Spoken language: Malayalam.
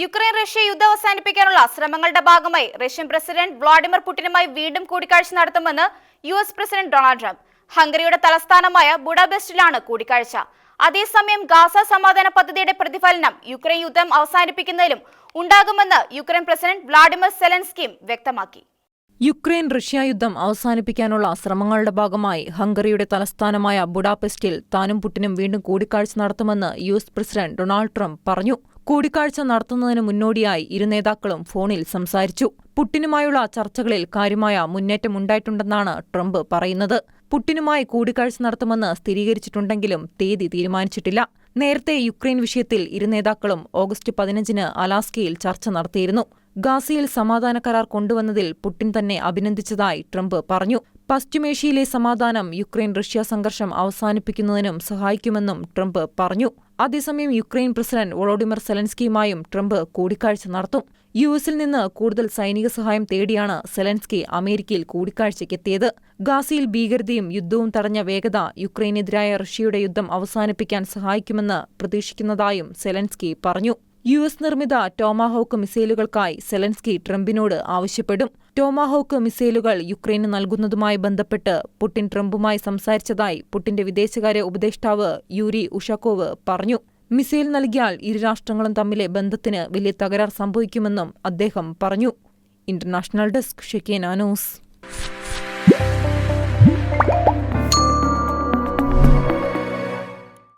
യുക്രൈൻ റഷ്യ യുദ്ധം അവസാനിപ്പിക്കാനുള്ള ശ്രമങ്ങളുടെ ഭാഗമായി റഷ്യൻ പ്രസിഡന്റ് വ്ളാഡിമിർ പുടിനുമായി വീണ്ടും കൂടിക്കാഴ്ച നടത്തുമെന്ന് U S president Donald Trump. ഹംഗറിയുടെ തലസ്ഥാനമായ ബുഡാപെസ്റ്റിലാണ് കൂടിക്കാഴ്ച. അതേസമയം ഗാസ സമാധാന പദ്ധതിയുടെ പ്രതിഫലനം യുക്രൈൻ യുദ്ധം അവസാനിപ്പിക്കുന്നതിലും ഉണ്ടാകുമെന്ന് യുക്രൈൻ പ്രസിഡന്റ് വ്ളാഡിമിർ സെലൻസ്കിയും വ്യക്തമാക്കി. യുക്രൈൻ റഷ്യ യുദ്ധം അവസാനിപ്പിക്കാനുള്ള ശ്രമങ്ങളുടെ ഭാഗമായി ഹംഗറിയുടെ തലസ്ഥാനമായ ബുഡാപെസ്റ്റിൽ താനും പുട്ടിനും വീണ്ടും കൂടിക്കാഴ്ച നടത്തുമെന്ന് U S president Donald Trump പറഞ്ഞു. കൂടിക്കാഴ്ച നടത്തുന്നതിന് മുന്നോടിയായി ഇരു നേതാക്കളും ഫോണിൽ സംസാരിച്ചു. പുട്ടിനുമായുള്ള ചർച്ചകളിൽ കാര്യമായ മുന്നേറ്റമുണ്ടായിട്ടുണ്ടെന്നാണ് ട്രംപ് പറയുന്നത്. പുട്ടിനുമായി കൂടിക്കാഴ്ച നടത്തുമെന്ന് സ്ഥിരീകരിച്ചിട്ടുണ്ടെങ്കിലും തീയതി തീരുമാനിച്ചിട്ടില്ല. നേരത്തെ യുക്രൈൻ വിഷയത്തിൽ ഇരു നേതാക്കളും ഓഗസ്റ്റ് പതിനഞ്ചിന് അലാസ്കയിൽ ചർച്ച നടത്തിയിരുന്നു. ഗാസയിൽ സമാധാന കരാർ കൊണ്ടുവന്നതിൽ പുടിൻ തന്നെ അഭിനന്ദിച്ചതായി ട്രംപ് പറഞ്ഞു. പശ്ചിമേഷ്യയിലെ സമാധാനം യുക്രൈൻ റഷ്യ സംഘർഷം അവസാനിപ്പിക്കുന്നതിനും സഹായിക്കുമെന്നും ട്രംപ് പറഞ്ഞു. അതേസമയം യുക്രൈൻ പ്രസിഡന്റ് വോളോഡിമർ സെലൻസ്കിയുമായും ട്രംപ് കൂടിക്കാഴ്ച നടത്തും. യു എസിൽ നിന്ന് കൂടുതൽ സൈനിക സഹായം തേടിയാണ് സെലൻസ്കി അമേരിക്കയിൽ കൂടിക്കാഴ്ചയ്ക്കെത്തിയത്. ഗാസയിൽ ഭീകരതയും യുദ്ധവും തടഞ്ഞ വേഗത യുക്രൈനെതിരായ റഷ്യയുടെ യുദ്ധം അവസാനിപ്പിക്കാൻ സഹായിക്കുമെന്ന് പ്രതീക്ഷിക്കുന്നതായും സെലൻസ്കി പറഞ്ഞു. യു എസ് നിർമ്മിത ടോമാഹോക്ക് മിസൈലുകൾക്കായി സെലൻസ്കി ട്രംപിനോട് ആവശ്യപ്പെടും. ടോമാഹോക്ക് മിസൈലുകൾ യുക്രൈന് നൽകുന്നതുമായി ബന്ധപ്പെട്ട് പുടിൻ ട്രംപുമായി സംസാരിച്ചതായി പുടിന്റെ വിദേശകാര്യ ഉപദേഷ്ടാവ് യൂരി ഉഷാക്കോവ് പറഞ്ഞു. മിസൈൽ നൽകിയാൽ ഇരു രാഷ്ട്രങ്ങളും തമ്മിലെ ബന്ധത്തിന് വലിയ തകരാർ സംഭവിക്കുമെന്നും അദ്ദേഹം പറഞ്ഞു. International desk Shekinah news.